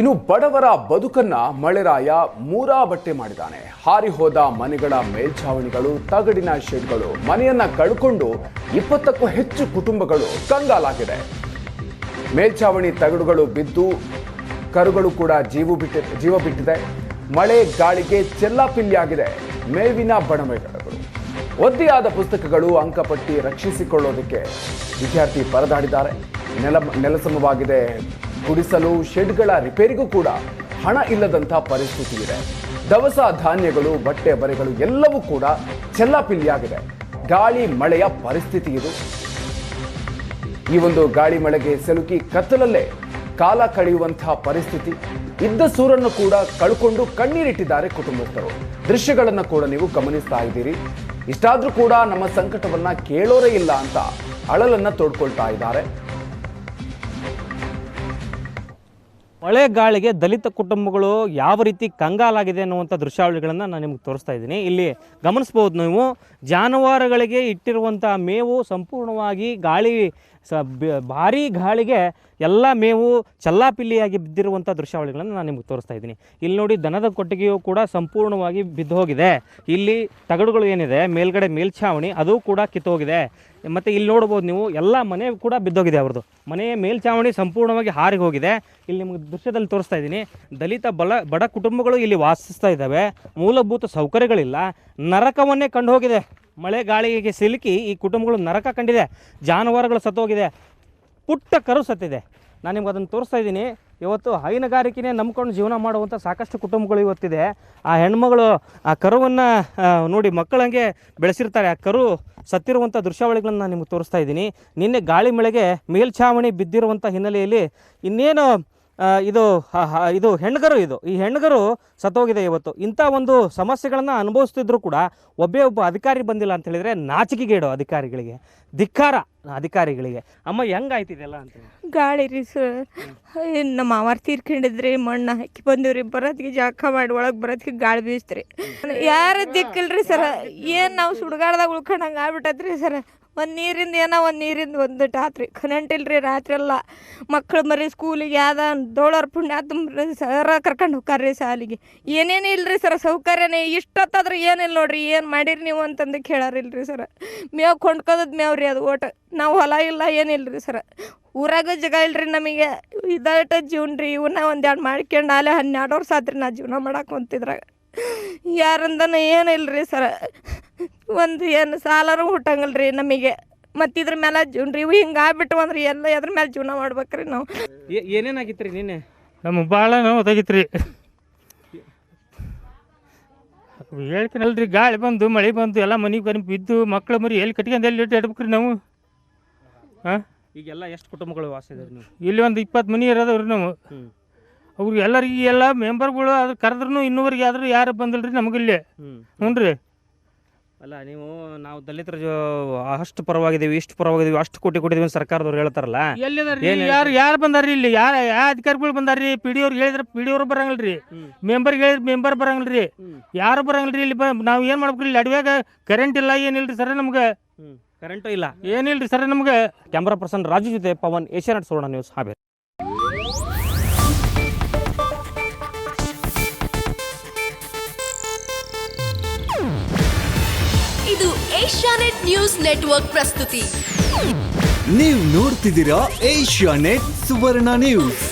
ಇನ್ನು ಬಡವರ ಬದುಕನ್ನ ಮಳೆರಾಯ ಮೂರಾ ಬಟ್ಟೆ ಮಾಡಿದ್ದಾನೆ. ಹಾರಿ ಹೋದ ಮನೆಗಳ ಮೇಲ್ಛಾವಣಿಗಳು, ತಗಡಿನ ಶೆಡ್ಗಳು, ಮನೆಯನ್ನ ಕಳ್ಕೊಂಡು ಇಪ್ಪತ್ತಕ್ಕೂ ಹೆಚ್ಚು ಕುಟುಂಬಗಳು ಕಂಗಾಲಾಗಿದೆ. ಮೇಲ್ಛಾವಣಿ ತಗಡುಗಳು ಬಿದ್ದು ಕರುಗಳು ಕೂಡ ಜೀವ ಬಿಟ್ಟ, ಜೀವ ಬಿಟ್ಟಿದೆ. ಮಳೆ ಗಾಳಿಗೆ ಚೆಲ್ಲಾಪಿಲ್ಲಿಯಾಗಿದೆ ಮೇವಿನ ಬಣಮೆಗಳು ಒದ್ದೆಯಾದ ಪುಸ್ತಕಗಳು ಅಂಕಪಟ್ಟಿ ರಕ್ಷಿಸಿಕೊಳ್ಳೋದಕ್ಕೆ ವಿದ್ಯಾರ್ಥಿ ಪರದಾಡಿದ್ದಾರೆ. ನೆಲ, ನೆಲಸಮವಾಗಿದೆ ಗುಡಿಸಲು ಶೆಡ್ಗಳ ರಿಪೇರಿಗೂ ಕೂಡ ಹಣ ಇಲ್ಲದಂಥ ಪರಿಸ್ಥಿತಿ ಇದೆ. ದವಸ ಧಾನ್ಯಗಳು, ಬಟ್ಟೆ ಬರೆಗಳು ಎಲ್ಲವೂ ಕೂಡ ಚೆಲ್ಲಾಪಿಲ್ಲಿಯಾಗಿದೆ. ಗಾಳಿ ಮಳೆಯ ಪರಿಸ್ಥಿತಿ ಇದು. ಈ ಒಂದು ಗಾಳಿ ಮಳೆಗೆ ಸಿಲುಕಿ ಕತ್ತಲಲ್ಲೇ ಕಾಲ ಕಳೆಯುವಂತಹ ಪರಿಸ್ಥಿತಿ. ಇದ್ದ ಸೂರನ್ನು ಕೂಡ ಕಳ್ಕೊಂಡು ಕಣ್ಣೀರಿಟ್ಟಿದ್ದಾರೆ ಕುಟುಂಬಸ್ಥರು. ದೃಶ್ಯಗಳನ್ನು ಕೂಡ ನೀವು ಗಮನಿಸ್ತಾ ಇದ್ದೀರಿ. ಇಷ್ಟಾದರೂ ಕೂಡ ನಮ್ಮ ಸಂಕಟವನ್ನ ಕೇಳೋರೇ ಇಲ್ಲ ಅಂತ ಅಳಲನ್ನ ತೋಡ್ಕೊಳ್ತಾ ಇದ್ದಾರೆ. ಮಳೆ ಗಾಳಿಗೆ ದಲಿತ ಕುಟುಂಬಗಳು ಯಾವ ರೀತಿ ಕಂಗಾಲಾಗಿದೆ ಅನ್ನುವಂಥ ದೃಶ್ಯಾವಳಿಗಳನ್ನು ನಾನು ನಿಮ್ಗೆ ತೋರಿಸ್ತಾ ಇದ್ದೀನಿ. ಇಲ್ಲಿ ಗಮನಿಸ್ಬೋದು ನೀವು, ಜಾನುವಾರುಗಳಿಗೆ ಇಟ್ಟಿರುವಂಥ ಮೇವು ಸಂಪೂರ್ಣವಾಗಿ ಗಾಳಿ, ಸ ಭಾರೀ ಗಾಳಿಗೆ ಎಲ್ಲ ಮೇವು ಚಲ್ಲಾಪಿಲ್ಲಿಯಾಗಿ ಬಿದ್ದಿರುವಂಥ ದೃಶ್ಯಾವಳಿಗಳನ್ನು ನಾನು ನಿಮ್ಗೆ ತೋರಿಸ್ತಾ ಇದ್ದೀನಿ. ಇಲ್ಲಿ ನೋಡಿ ದನದ ಕೊಟ್ಟಿಗೆಯು ಕೂಡ ಸಂಪೂರ್ಣವಾಗಿ ಬಿದ್ದು ಹೋಗಿದೆ. ಇಲ್ಲಿ ತಗಡುಗಳು ಏನಿದೆ, ಮೇಲ್ಗಡೆ ಮೇಲ್ಛಾವಣಿ, ಅದು ಕೂಡ ಕಿತ್ತೋಗಿದೆ. ಮತ್ತು ಇಲ್ಲಿ ನೋಡ್ಬೋದು ನೀವು, ಎಲ್ಲ ಮನೆ ಕೂಡ ಬಿದ್ದೋಗಿದೆ ಅವ್ರದ್ದು ಮನೆಯ ಮೇಲ್ಛಾವಣಿ ಸಂಪೂರ್ಣವಾಗಿ ಹಾರಿ ಹೋಗಿದೆ. ಇಲ್ಲಿ ನಿಮಗೆ ದೃಶ್ಯದಲ್ಲಿ ತೋರಿಸ್ತಾ ಇದ್ದೀನಿ. ದಲಿತ ಬಲ, ಬಡ ಕುಟುಂಬಗಳು ಇಲ್ಲಿ ವಾಸಿಸ್ತಾ ಇದ್ದಾವೆ. ಮೂಲಭೂತ ಸೌಕರ್ಯಗಳಿಲ್ಲ. ನರಕವನ್ನೇ ಕಂಡು ಹೋಗಿದೆ ಮಳೆ ಗಾಳಿಗೆ ಸಿಲುಕಿ ಈ ಕುಟುಂಬಗಳು ನರಕ ಕಂಡಿದೆ. ಜಾನುವಾರುಗಳು ಸತ್ತೋಗಿದೆ. ಪುಟ್ಟ ಕರು ಸತ್ತಿದೆ. ನಾನು ನಿಮ್ಗೆ ಅದನ್ನು ತೋರಿಸ್ತಾ ಇದ್ದೀನಿ. ಇವತ್ತು ಹೈನುಗಾರಿಕೆನೇ ನಂಬ್ಕೊಂಡು ಜೀವನ ಮಾಡುವಂಥ ಸಾಕಷ್ಟು ಕುಟುಂಬಗಳು ಇವತ್ತಿದೆ. ಆ ಹೆಣ್ಮಗಳು ಆ ಕರುವನ್ನು ನೋಡಿ ಮಕ್ಕಳಂಗೆ ಬೆಳೆಸಿರ್ತಾರೆ. ಆ ಕರು ಸತ್ತಿರುವಂಥ ದೃಶ್ಯಾವಳಿಗಳನ್ನು ನಾನು ನಿಮ್ಗೆ ತೋರಿಸ್ತಾ ಇದ್ದೀನಿ. ನಿನ್ನೆ ಗಾಳಿ ಮಳೆಗೆ ಮೇಲ್ಛಾವಣಿ ಬಿದ್ದಿರುವಂಥ ಹಿನ್ನೆಲೆಯಲ್ಲಿ ಇನ್ನೇನು ಇದು ಇದು ಹೆಣ್ಗರು ಇದು. ಈ ಹೆಣ್ಗರು ಸತ್ತೋಗಿದೆ ಇವತ್ತು. ಇಂಥ ಒಂದು ಸಮಸ್ಯೆಗಳನ್ನು ಅನುಭವಿಸ್ತಿದ್ರು ಕೂಡ ಒಬ್ಬೇ ಒಬ್ಬ ಅಧಿಕಾರಿ ಬಂದಿಲ್ಲ ಅಂತ ಹೇಳಿದರೆ ನಾಚಿಕೆಗೇಡು ಅಧಿಕಾರಿಗಳಿಗೆ. ಧಿಕ್ಕಾರ. ಅಧಿಕಾರಿಗಳಿಗೆ. ಅಮ್ಮ ಹೆಂಗಾಯ್ತು ಇದೆಲ್ಲ ಅಂತ ಗಾಳಿ ರೀ ಸರ್ ನಮ್ಮ ಮಾವಾರ್ ತೀರ್ಕೊಂಡಿದ್ರಿ ಮಣ್ಣು ಹಾಕಿ ಬಂದಿವ್ರಿ ಬರೋದ್ಗೆ ಜಾಕ ಮಾಡಿ ಒಳಗೆ ಬರೋದ್ಗೆ ಗಾಳಿ ಬೀಸ್ತ್ರಿ. ಯಾರು ದಿಕ್ಕಿಲ್ರಿ ಸರ್ ಏನು ನಾವು ಸುಡ್ಗಾಡ್ದಾಗ ಉಳ್ಕೊಂಡಂಗೆ ಆಗ್ಬಿಟ್ಟದ್ರಿ ಸರ್ ಒಂದು ನೀರಿಂದ ಏನೋ ಒಂದು ನೀರಿಂದ ಒಂದ್ ಆತ್ರಿ. ಕರೆಂಟ್ ಇಲ್ರಿ, ರಾತ್ರಿ ಎಲ್ಲ ಮಕ್ಳು ಮರಿ ಸ್ಕೂಲಿಗೆ ಯಾವ್ದ ದೋಳರ ಪುಣ್ಯ ತುಂಬ್ರಿ ಸರ ಕರ್ಕೊಂಡು ಹೋಗ್ತಾರ್ರಿ ಸಾಲಿಗೆ ಏನೇನು ಇಲ್ರಿ ಸರ್ ಸೌಕರ್ಯನೇ ಇಷ್ಟೊತ್ತಾದ್ರೆ ಏನಿಲ್ಲ ನೋಡ್ರಿ, ಏನು ಮಾಡಿರಿ ನೀವು ಅಂತಂದು ಕೇಳಾರಿಲ್ರಿ ಸರ್ ಮೇವು ಕೊಂಡ್ಕೊದ್ ಮೇವ್ರಿ ಅದು ಓಟ್ ನಾವು ಹೊಲ ಇಲ್ಲ ಏನಿಲ್ಲ ರೀ ಸರ ಊರಾಗ ಜಾಗ ಇಲ್ರಿ ನಮಗೆ. ಇದಾಟ ಜೀವನ ರೀ ಇವನ್ನ ಒಂದೆರಡು ಮಾಡ್ಕೊಂಡು ಆಲೆ ಹನ್ನೆರಡು ವರ್ಷ ಆತ್ರಿ ನಾ ಜೀವನ ಮಾಡಕ್ಕೆ ಹೊಂತಿದ್ರಾಗ ಯಾರಂದನ ಏನಿಲ್ರಿ ಸರ ಒಂದು ಏನು ಸಾಲರೂ ಹುಟ್ಟಂಗಿಲ್ರಿ ನಮಗೆ. ಮತ್ತು ಇದ್ರ ಮೇಲೆ ಜೀವನ ರೀ ಇವು ಹಿಂಗೆ ಆಗ್ಬಿಟ್ಟು ಅಂದ್ರೆ ಎಲ್ಲ ಎದ್ರ ಮೇಲೆ ಜೀವನ ಮಾಡ್ಬೇಕ್ರಿ ನಾವು. ಏನೇನು ಏನೇನಾಗಿತ್ತು ರೀ ನಿನ್ನೆ? ನಮ್ಮ ಭಾಳ ನೋವು ತೆಗಿತ್ರಿ. ಹೇಳ್ತೀನಲ್ರಿ ಗಾಳಿ ಬಂದು ಮಳೆ ಬಂದು ಎಲ್ಲ ಮನೆಗೆ ಬಂದು ಬಿದ್ದು ಮಕ್ಳು ಮರಿ ಎಲ್ಲಿ ಕಟ್ಕೊಂಡು ಎಲ್ಲಿ ಇಟ್ಟು ಇಡ್ಬೇಕ್ರಿ ನಾವು? ಹಾಂ ಈಗೆಲ್ಲ ಎಷ್ಟು ಕುಟುಂಬಗಳು ವಾಸ ವಾಸಿದ್ದಾರೆ ನೀವು? ಇಲ್ಲಿ ಒಂದು ಇಪ್ಪತ್ತು ಮನೆ ಇರೋದವ್ರಿ ನಾವು. ಅವ್ರು ಅವ್ರಿಗೆ ಎಲ್ಲರಿಗೆ ಎಲ್ಲ ಮೆಂಬರ್ಗಳು ಅದ್ರ ಕರೆದ್ರೂ ಇನ್ನೂವರೆಗೆ ಆದ್ರೂ ಯಾರು ಬಂದಿಲ್ರಿ ನಮಗಿಲ್ಲಿ? ಹ್ಞೂ ರೀ. ಅಲ್ಲ ನೀವು ನಾವು ದಲಿತರ ಅಷ್ಟು ಪರವಾಗಿದ್ದೀವಿ ಇಷ್ಟು ಪರವಾಗಿದ್ದೀವಿ ಅಷ್ಟು ಕೋಟಿ ಕೊಟ್ಟಿದ್ದೀವಿ ಸರ್ಕಾರದವ್ರು ಹೇಳ್ತಾರಲ್ಲ? ಯಾರು ಯಾರು ಬಂದಾರ್ರಿ ಇಲ್ಲಿ? ಯಾರು ಯಾವ ಅಧಿಕಾರಿಗಳು ಬಂದಾರ್ರಿ? ಪಿ ಡಿ ಅವ್ರಿಗೆ ಹೇಳಿದ್ರೆ ಪಿ ಡಿ ಅವ್ರು ಬರಂಗಿಲ್ರಿ. ಹ್ಮ್. ಮೆಂಬರ್ಗೆ ಹೇಳಿದ್ರೆ ಮೆಂಬರ್ ಬರಂಗಿಲ್ರಿ. ಯಾರು ಬರಂಗಿಲ್ರಿ ಇಲ್ಲಿ ನಾವು ಏನು ಮಾಡ್ಬೇಕ್ರಿ ಇಲ್ಲಿ? ಅಡವ್ಯಾಗ ಕರೆಂಟ್ ಇಲ್ಲ ಏನಿಲ್ರಿ ಸರ್ ನಮ್ಗೆ? ಕರೆಂಟು ಇಲ್ಲ. ಏನಿಲ್ಲ ರೀ ಸರ್ ನಮಗೆ? ಕ್ಯಾಮ್ರಾ ಪರ್ಸನ್ ರಾಜು ಜೊತೆ ಪವನ್ ಏಷ್ಯಾನೆಟ್ ಸುವರ್ಣ ನ್ಯೂಸ್ ಹಾವೇರಿ. ಇದು ಏಷ್ಯಾನೆಟ್ ನ್ಯೂಸ್ ನೆಟ್ವರ್ಕ್ ಪ್ರಸ್ತುತಿ. ನೀವು ನೋಡ್ತಿದ್ದೀರಾ ಏಷ್ಯಾ ನೆಟ್ ಸುವರ್ಣ ನ್ಯೂಸ್.